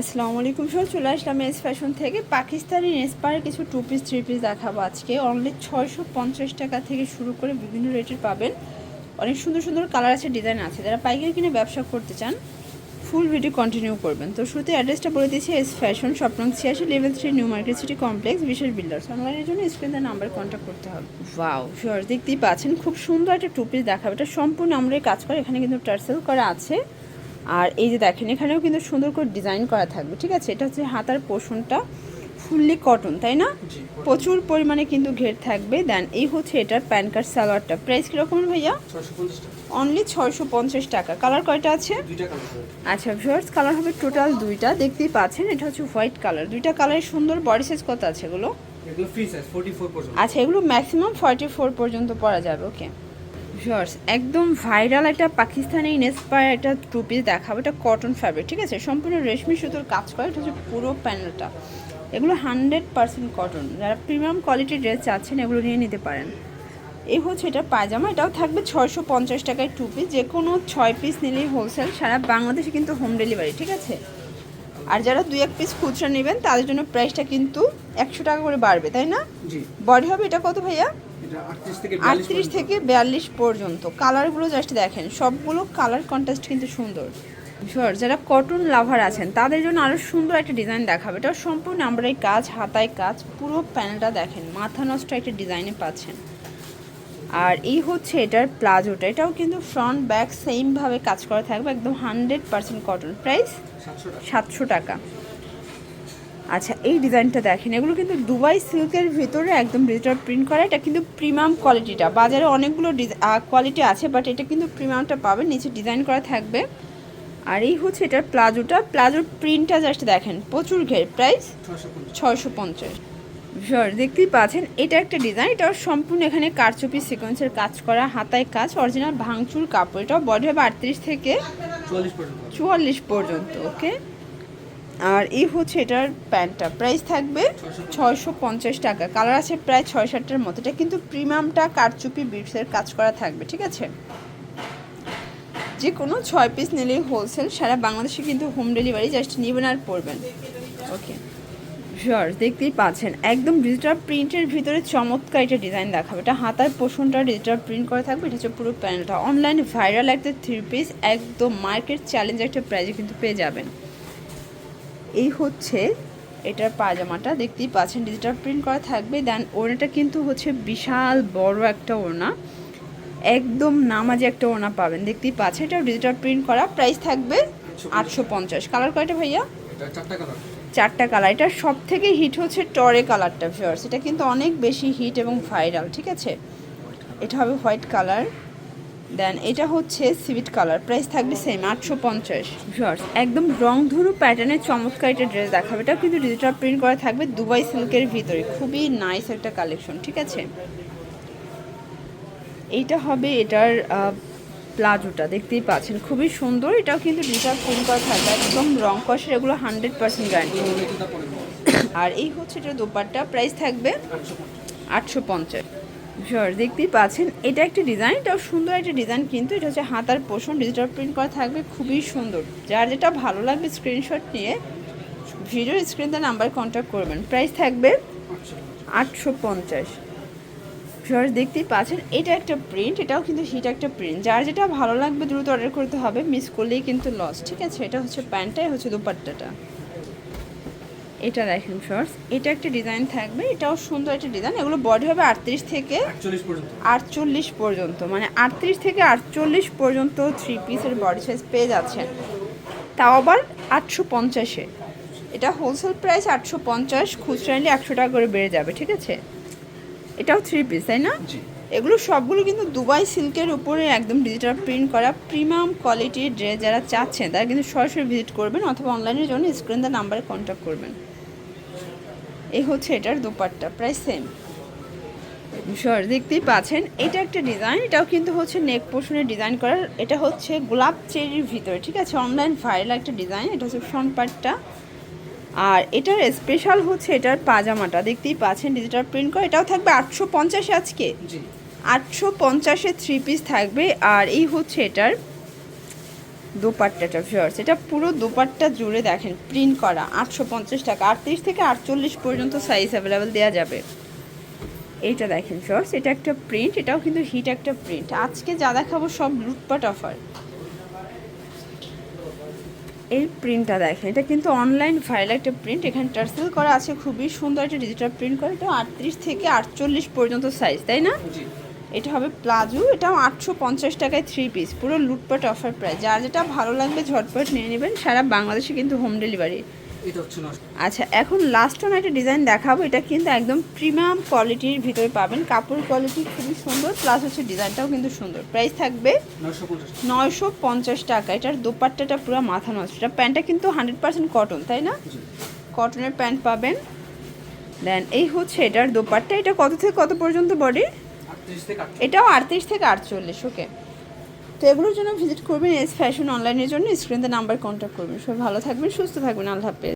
আসসালামু আলাইকুম সব চলে আসলাম এস ফ্যাশন থেকে। পাকিস্তানি ইন্সপায়ার কিছু টু পিস থ্রি পিস দেখাবো আজকে। অনলি ছয়শো পঞ্চাশ টাকা থেকে শুরু করে বিভিন্ন রেটের পাবেন। অনেক সুন্দর সুন্দর কালার আছে ডিজাইন আছে। যারা পাইকারি কিনে ব্যবসা করতে চান ফুল ভিডিও কন্টিনিউ করবেন। তো শুরুতে অ্যাড্রেসটা বলে দিয়েছি, এস ফ্যাশন স্বপ্ন ছিয়াশি level three New Market City Complex বিশেষ বিল্ডার্স অনলাইনের জন্য স্ক্রিনে নাম্বার কন্ট্যাক্ট করতে হবে। ওয়াও শিওর দেখতেই পাচ্ছেন, খুব সুন্দর একটা টু পিস দেখাবে। এটা সম্পূর্ণ আমরা কাজ করে, এখানে কিন্তু টার্সেল করা আছে। আর এই যে দেখেন এখানেও কিন্তু সুন্দর করে ডিজাইন করা থাকবে ঠিক আছে? এটা হচ্ছে হাতার পোষণটা ফুললি কটন তাই না? প্রচুর পরিমাণে কিন্তু ঘের থাকবে। দেন এই হচ্ছে এটার প্যান কার্ড সালোয়ারটা প্রাইস কীরকম ভাইয়া? অনলি ছয়শো পঞ্চাশ টাকা। কালার কয়টা আছে? আচ্ছা ভিউয়ার্স কালার হবে টোটাল দুইটা। দেখতেই পাচ্ছেন এটা হচ্ছে হোয়াইট কালার দুইটা কালারের সুন্দর বডি সাইজ কত আছে এগুলো? আচ্ছা এগুলো ম্যাক্সিমাম ফর্টি ফোর পর্যন্ত পরা যাবে ওকে ভিউয়ার্স একদম ভাইরাল একটা পাকিস্তানি ইন্সপায়ার একটা টু পিস দেখাবো। এটা কটন ফ্যাব্রিক ঠিক আছে? সম্পূর্ণ রেশমি সুতোর কাজ করে এটা হচ্ছে পুরো প্যানেলটা এগুলো হান্ড্রেড পার্সেন্ট কটন যারা প্রিমিয়াম কোয়ালিটির ড্রেস চাচ্ছেন এগুলো নিয়ে নিতে পারেন। এই হচ্ছে এটা পায়জামা এটাও থাকবে ছয়শো পঞ্চাশ টাকায় টু পিস যে কোনো ছয় পিস নিলেই হোলসেল সারা বাংলাদেশে কিন্তু হোম ডেলিভারি ঠিক আছে? আর যারা দুই এক পিস খুচরা নেবেন তাদের জন্য প্রাইসটা কিন্তু একশো টাকা করে বাড়বে তাই না? বডি হবে এটা কত ভাইয়া? আটত্রিশ থেকে বিয়াল্লিশ পর্যন্ত। কালারগুলো জাস্ট দেখেন সবগুলো কালার কন্ট্রাস্ট কিন্তু সুন্দর। শিওর যারা কটন লাভার আছেন তাদের জন্য আরও সুন্দর একটা ডিজাইন দেখাবে। এটা সম্পূর্ণ আমরা এই কাজ হাতায় কাজ পুরো প্যানেলটা দেখেন মাথা নষ্ট একটা ডিজাইনে পাচ্ছেন। আর এই হচ্ছে এটার প্লাজোটা। এটাও কিন্তু ফ্রন্ট ব্যাক সেমভাবে কাজ করা থাকবে একদম হান্ড্রেড পার্সেন্ট কটন প্রাইস সাতশো টাকা। আচ্ছা এই ডিজাইনটা দেখেন এগুলো কিন্তু দুবাই সিল্কের ভিতরে একদম ডিজিটাল প্রিন্ট করা এটা কিন্তু প্রিমিয়াম কোয়ালিটিটা বাজারে অনেকগুলো কোয়ালিটি আছে বাট এটা কিন্তু প্রিমিয়ামটা পাবেন নিচে ডিজাইন করা থাকবে। আর এই হচ্ছে এটার প্লাজোটা। প্লাজোর প্রিন্টটা জাস্ট দেখেন প্রচুর ঘের প্রাইস ছয়শো পঞ্চাশ। শিওর দেখতেই পাচ্ছেন এটা একটা ডিজাইন এটাও সম্পূর্ণ এখানে কারচুপি সিকোয়েন্সের কাজ করা হাতায় কাজ অরিজিনাল ভাঙচুর কাপড় এটাও বডি হবে আটত্রিশ থেকে চুয়াল্লিশ পর্যন্ত। ওকে আর এই হচ্ছে এটার প্যান্টটা। প্রাইস থাকবে ছয়শো পঞ্চাশ টাকা। কালার আছে প্রায় ছয় সাতটার মতো। এটা কিন্তু প্রিমিয়ামটা কারচুপি বিটসের কাজ করা থাকবে, ঠিক আছে? যে কোনো ছয় পিস নিলেই হোলসেল সারা বাংলাদেশে কিন্তু হোম ডেলিভারি জাস্ট নেবেন আর পড়বেন ওকে শিওর দেখতেই পাচ্ছেন, একদম ডিজিটাল প্রিন্টের ভিতরে চমৎকার একটা ডিজাইন দেখাবে। এটা হাতার পোষণটা ডিজিটাল প্রিন্ট করা থাকবে, এটা হচ্ছে পুরো প্যানেলটা অনলাইনে ভাইরাল একটা থ্রি পিস একদম মার্কেট চ্যালেঞ্জ একটা প্রাইজে কিন্তু পেয়ে যাবেন। এই হচ্ছে এটার পায়জামাটা দেখতেই পাচ্ছেন ডিজিটাল প্রিন্ট করা থাকবে। দেন ওড়নাটা কিন্তু হচ্ছে বিশাল বড় একটা ওড়না। একদম নামাজি একটা ওড়না পাবেন। দেখতেই পাচ্ছেন এটা ডিজিটাল প্রিন্ট করা। প্রাইস থাকবে আটশো পঞ্চাশ। কালার কয়টা ভাইয়া? চারটা কালার এটা সব থেকে হিট হচ্ছে টরে কালারটা ফিয়ার্স এটা কিন্তু অনেক বেশি হিট এবং ভাইরাল ঠিক আছে? এটা হবে হোয়াইট কালার দেন এটা হচ্ছে সিভিট কালার প্রাইস থাকবে সেম আটশো পঞ্চাশ। ফিয়ার্স একদম রং ধরু প্যাটার্নের চমৎকার একটা ড্রেস দেখাবে। এটা কিন্তু ডিজিটাল প্রিন্ট করা থাকবে দুবাই সিল্কের ভিতরে। খুবই নাইস একটা কালেকশন ঠিক আছে? এইটা হবে এটার প্লাজোটা দেখতেই পাচ্ছেন। খুবই সুন্দর এটাও কিন্তু ডিজিটাল প্রিন্ট করা থাকবে। একদম রং কষের এগুলো হান্ড্রেড পার্সেন্ট গ্যারান্টি আর এই হচ্ছে এটা দোপাট্টা। প্রাইস থাকবে আটশো পঞ্চাশ। শিওর দেখতেই পাচ্ছেন, এটা একটা ডিজাইন এটাও সুন্দর একটা ডিজাইন কিন্তু এটা হচ্ছে হাতার পোষণ ডিজিটাল প্রিন্ট করা থাকবে, খুবই সুন্দর। যার যেটা ভালো লাগবে স্ক্রিনশট নিয়ে ভিডিওর স্ক্রিনতে নাম্বার কন্ট্যাক্ট করবেন। প্রাইস থাকবে আটশো পঞ্চাশ। শিওর দেখতেই পাচ্ছেন, এটা একটা প্রিন্ট এটাও কিন্তু হিট একটা প্রিন্ট যার যেটা ভালো লাগবে, দ্রুত অর্ডার করতে হবে মিস করলেই কিন্তু লস ঠিক আছে? এটা হচ্ছে প্যান্টটাই হচ্ছে দুপাট্টাটা। এটা দেখেন শর্টস এটা একটা ডিজাইন থাকবে এটাও সুন্দর একটা ডিজাইন এগুলো বডি হবে আটত্রিশ থেকে আটচল্লিশ পর্যন্ত। মানে আটত্রিশ থেকে আটচল্লিশ পর্যন্ত থ্রি পিসের বডি সাইজ পেয়ে যাচ্ছেন। তাও আবার আটশো পঞ্চাশে। এটা হোলসেল প্রাইস আটশো পঞ্চাশ খুচরা নিলে একশো টাকা করে বেড়ে যাবে ঠিক আছে? এটাও থ্রি পিস তাই না? এগুলো সবগুলো কিন্তু দুবাই সিল্কের উপরে একদম ডিজিটাল প্রিন্ট করা প্রিমিয়াম কোয়ালিটির ড্রেস যারা চাচ্ছেন তারা কিন্তু সরাসরি ভিজিট করবেন অথবা অনলাইনের জন্য স্ক্রিন দ্য নাম্বারে কন্ট্যাক্ট করবেন। এই হচ্ছে এটার দোপাট্টা প্রায় সেম সর দেখতেই পাচ্ছেন এটা একটা ডিজাইন এটাও কিন্তু হচ্ছে নেক পোর্শনের ডিজাইন করার এটা হচ্ছে গোলাপ চেরির ভিতরে ঠিক আছে? অনলাইন ভাইরাল একটা ডিজাইন এটা হচ্ছে ফ্রন্ট পার্টটা আর এটার স্পেশাল হচ্ছে এটার পাজামাটা দেখতেই পাচ্ছেন ডিজিটাল প্রিন্ট করা এটাও থাকবে আটশো পঞ্চাশে আজকে। আটশো পঞ্চাশে থ্রি পিস থাকবে আর এই হচ্ছে এটার দোপাট্টাটা ভিউয়ার্স এটা পুরো দোপাট্টা জুড়ে দেখেন প্রিন্ট করা, আটশো পঞ্চাশ টাকা। আটত্রিশ থেকে আটচল্লিশ পর্যন্ত সাইজ অ্যাভেলেবেল দেওয়া যাবে। এইটা দেখেন শর্টস এটা একটা প্রিন্ট এটাও কিন্তু হিট একটা প্রিন্ট আজকে যা দেখাবো সব লুটপাট অফার এই প্রিন্টটা দেখেন, এটা কিন্তু অনলাইন ফাইল একটা প্রিন্ট এখানে টার্সেল করা আছে, খুবই সুন্দর একটা ডিজিটাল প্রিন্ট করা। এটা আটত্রিশ থেকে আটচল্লিশ পর্যন্ত সাইজ তাই না? এটা হবে প্লাজো এটাও আটশো পঞ্চাশ টাকায় থ্রি পিস পুরো লুটপাট অফার প্রাইস যার যেটা ভালো লাগবে ঝটপট নিয়ে নেবেন সারা বাংলাদেশে কিন্তু হোম ডেলিভারি আচ্ছা এখন লাস্ট ওয়ান একটা ডিজাইন দেখাবো এটা কিন্তু একদম প্রিমিয়াম কোয়ালিটির ভিতরে পাবেন। কাপড় কোয়ালিটি খুবই সুন্দর প্লাস হচ্ছে ডিজাইনটাও কিন্তু সুন্দর। প্রাইস থাকবে নয়শো পঞ্চাশ টাকা। এটার দোপাট্টাটা পুরো মাথা নষ্ট। এটা প্যান্টটা কিন্তু হান্ড্রেড পার্সেন্ট কটন তাই না? কটনের প্যান্ট পাবেন। দেন এই হচ্ছে এটার দোপাট্টা। এটা কত থেকে কত পর্যন্ত বডি এটাও আটত্রিশ থেকে আটচল্লিশ ওকে তো এগুলোর জন্য ভিজিট করবেন এস ফ্যাশন অনলাইনের জন্য স্ক্রিনতে নাম্বার কন্ট্যাক্ট করবেন। সবাই ভালো থাকবেন, সুস্থ থাকবেন, আল্লাহ হাফেজ।